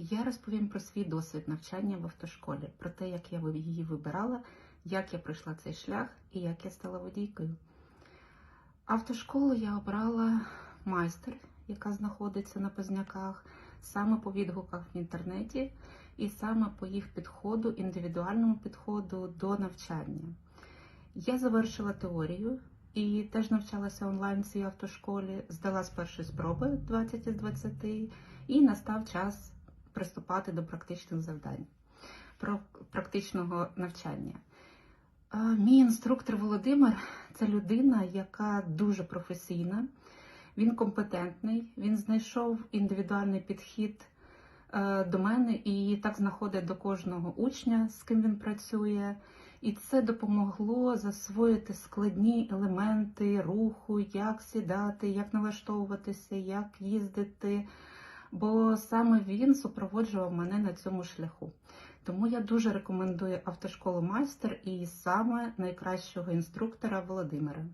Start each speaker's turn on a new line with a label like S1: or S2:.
S1: Я розповім про свій досвід навчання в автошколі, про те, як я її вибирала, як я пройшла цей шлях і як я стала водійкою. Автошколу я обрала майстер, яка знаходиться на Позняках, саме по відгуках в інтернеті і саме по їх підходу, індивідуальному підходу до навчання. Я завершила теорію і теж навчалася онлайн в цій автошколі, здала з першої спроби 20 із 20, і настав час приступати до практичних завдань, про практичного навчання. Мій інструктор Володимир це людина, яка дуже професійна, він компетентний, він знайшов індивідуальний підхід е, до мене і так знаходить до кожного учня, з ким він працює. І це допомогло засвоїти складні елементи руху, як сідати, як налаштовуватися, як їздити. Бо саме він супроводжував мене на цьому шляху. Тому я дуже рекомендую автошколу майстер і саме найкращого інструктора Володимира.